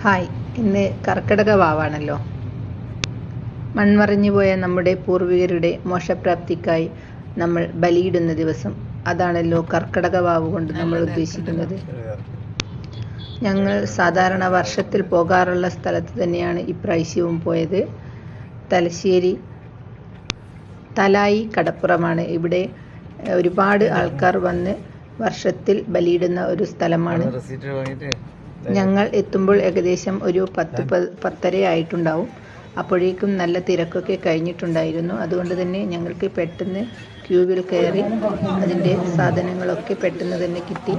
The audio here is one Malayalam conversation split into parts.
ഹായ് ഇന്ന് കർക്കിടക വാവാണല്ലോ. മൺമറഞ്ഞു പോയ നമ്മുടെ പൂർവികരുടെ മോക്ഷപ്രാപ്തിക്കായി നമ്മൾ ബലിയിടുന്ന ദിവസം. അതാണല്ലോ കർക്കിടക വാവ് കൊണ്ട് നമ്മൾ ഉദ്ദേശിക്കുന്നത്. ഞങ്ങൾ സാധാരണ വർഷത്തിൽ പോകാറുള്ള സ്ഥലത്ത് തന്നെയാണ് ഇപ്രാവശ്യവും പോയത്. തലശ്ശേരി തലായി കടപ്പുറമാണ്. ഇവിടെ ഒരുപാട് ആൾക്കാർ വന്ന് വർഷത്തിൽ ബലിയിടുന്ന ഒരു സ്ഥലമാണ്. ഞങ്ങൾ എത്തുമ്പോൾ ഏകദേശം ഒരു പത്ത് പത്തര ആയിട്ടുണ്ടാവും അപ്പോഴേക്കും നല്ല തിരക്കൊക്കെ കഴിഞ്ഞിട്ടുണ്ടായിരുന്നു. അതുകൊണ്ട് തന്നെ ഞങ്ങൾക്ക് പെട്ടെന്ന് ക്യൂവിൽ കയറി അതിന്റെ സാധനങ്ങളൊക്കെ പെട്ടെന്ന് തന്നെ കിട്ടി.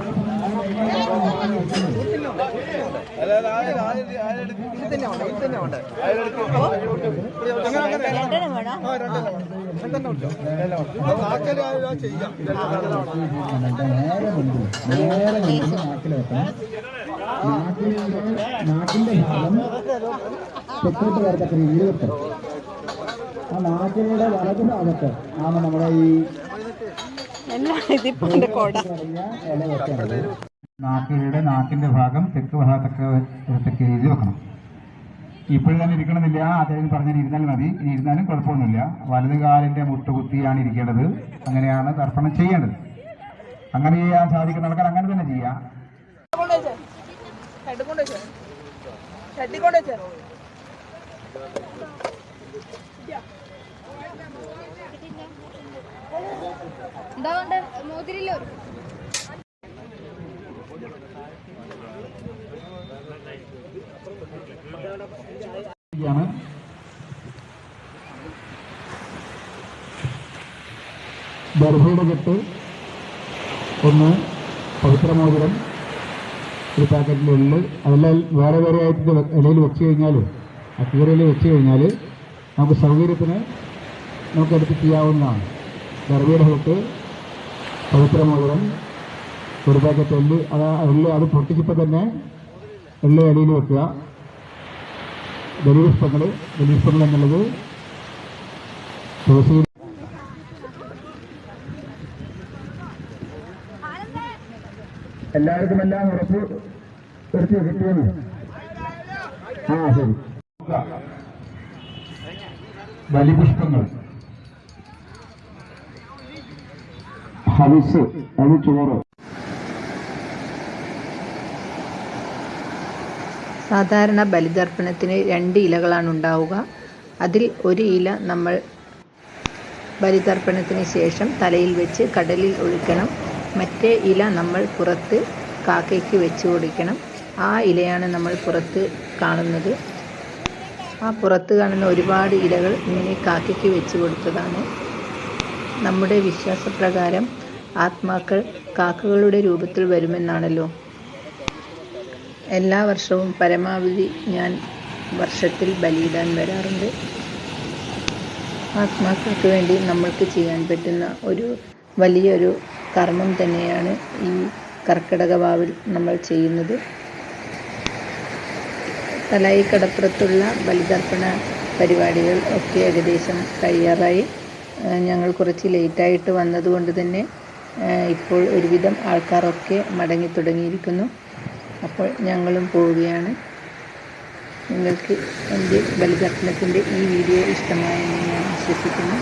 നാട്ടിന്റെ ഭാഗം തെക്കോട്ട് വരത്തക്ക രീതിയിൽ ആ നാട്ടിലൂടെ വലത് ഭാഗത്ത് ആണ് നമ്മുടെ ഈ നാട്ടിലൂടെ നാട്ടിന്റെ ഭാഗം തെക്ക് ഭാഗത്തൊക്കെ എഴുതി രീതിയിൽ വെക്കണം. ഇപ്പോഴും തന്നെ ഇരിക്കണമെന്നില്ല. അദ്ദേഹം പറഞ്ഞാൽ ഇരുന്നാൽ മതി. ഇനി ഇരുന്നാലും കുഴപ്പമൊന്നുമില്ല. വലത് കാലിന്റെ മുട്ടുകുത്തിയാണ് ഇരിക്കേണ്ടത്. അങ്ങനെയാണ് തർപ്പണം ചെയ്യേണ്ടത്. അങ്ങനെ ചെയ്യാൻ സാധിക്കുന്ന ആൾക്കാർ അങ്ങനെ തന്നെ ചെയ്യാം. എന്താ കൊണ്ട് മോതിരില്ലോ ാണ് ദർഭയുടെ കെട്ട് ഒന്ന് പവിത്രമോതിരം ഒരു പാക്കറ്റിൽ എള്ള് അതെല്ലാം വേറെ വേറെ ആയിട്ട് ഇടയിൽ വെച്ച് കഴിഞ്ഞാൽ ആ കീറയിൽ വെച്ച് കഴിഞ്ഞാൽ നമുക്ക് സൗകര്യത്തിന് നമുക്ക് എടുത്ത് ചെയ്യാവുന്നതാണ്. ദർഭയുടെ തൊട്ട് പവിത്രമോതിരം ഒരു പാക്കറ്റ് എള്ള് അത് എല്ല് അത് പൊട്ടിച്ചപ്പോൾ തന്നെ എള്ള് ഇടയിൽ വെക്കുക. ബലിപുഷ്പങ്ങൾ ബലിപുഷ്പങ്ങൾ എന്നുള്ളത് തുളസി എല്ലാവർക്കും എല്ലാം ഉറപ്പ് വരുത്തി കിട്ടിയെന്ന്. ആ ശരി. ബലിപുഷ്പങ്ങൾ. ഹവിസ് അത് ചോറ്. സാധാരണ ബലിതർപ്പണത്തിന് രണ്ട് ഇലകളാണ് ഉണ്ടാവുക. അതിൽ ഒരു ഇല നമ്മൾ ബലിതർപ്പണത്തിന് ശേഷം തലയിൽ വെച്ച് കടലിൽ ഒഴിക്കണം. മറ്റേ ഇല നമ്മൾ പുറത്ത് കാക്കയ്ക്ക് വെച്ച് കൊടുക്കണം. ആ ഇലയാണ് നമ്മൾ പുറത്ത് കാണുന്നത്. ആ പുറത്ത് കാണുന്ന ഒരുപാട് ഇലകൾ ഇങ്ങനെ കാക്കയ്ക്ക് വെച്ച് കൊടുത്തതാണ്. നമ്മുടെ വിശ്വാസപ്രകാരം ആത്മാക്കൾ കാക്കകളുടെ രൂപത്തിൽ വരുമെന്നാണല്ലോ. എല്ലാ വർഷവും പരമാവധി ഞാൻ വർഷത്തിൽ ബലിയിടാൻ വരാറുണ്ട്. ആത്മാക്കൾക്ക് വേണ്ടി നമ്മൾക്ക് ചെയ്യാൻ പറ്റുന്ന ഒരു വലിയൊരു കർമ്മം തന്നെയാണ് ഈ കർക്കിടക വാവിൽ നമ്മൾ ചെയ്യുന്നത്. തലായി കടപ്പുറത്തുള്ള ബലിതർപ്പണ പരിപാടികൾ ഒക്കെ ഏകദേശം കഴിയാറായി. ഞങ്ങൾ കുറച്ച് ലേറ്റായിട്ട് വന്നതുകൊണ്ട് തന്നെ ഇപ്പോൾ ഒരുവിധം ആൾക്കാരൊക്കെ മടങ്ങി തുടങ്ങിയിരിക്കുന്നു. അപ്പോൾ ഞങ്ങളും പോവുകയാണ്. നിങ്ങൾക്ക് എന്റെ ബലിതർപ്പണത്തിന്റെ ഈ വീഡിയോ ഇഷ്ടമായെന്ന് ഞാൻ വിശ്വസിക്കുന്നു.